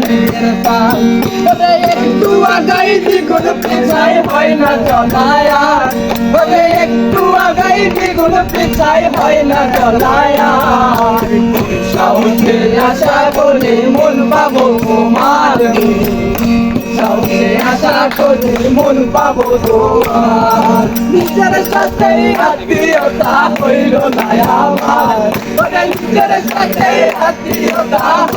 নিজের পাল তবে একটু আগাই দ্বিগুণ পেছাই হয় না চলায়া তবে একটু আগাই দ্বিগুণ পেছাই হয় না চলায়া সাহসে আশা করে মন পাবো তোমার। সাহসে আশা করে মন পাবো তোমার। নিজের সাথে আত্মীয়তা হইল না আমার। ওরে নিজের সাথে না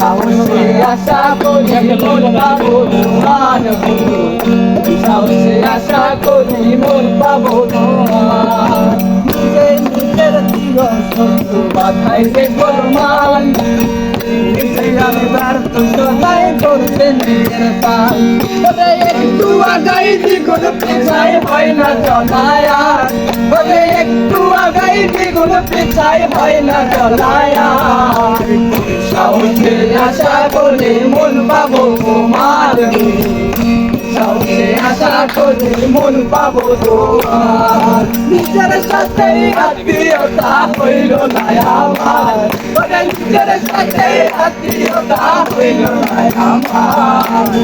সাহসে আশা করি মন পাবো তোমার বন্ধু কোন সাহসে আশা করি মন পাবো তোমার নিজে নিজের দিল শত্রু বাধাই রে গোলমাল আমি ব্যর্থ সদাই করতে নিজের পাল তবে একটু আগাই দ্বিগুণ পেছাই হয় না চলায়া তবে একটু আগাই দ্বিগুণ পেছাই হয় না চলায়া সাহসে আশা করে মন পাবো তোমার। সাউন্ডে আশা করে মন পাবো তোমার। নিজের সাথে আত্মীয়তা হইল না। নিজের সাথে আত্মীয়তা হইল আমার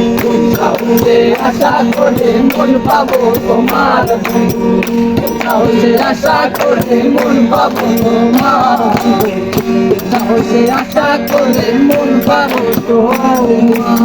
সাহসে আশা করে মন পাবো তোমার সাহসে আশা করে মন পাবো তোমার আশা করে মন পাবো তোমার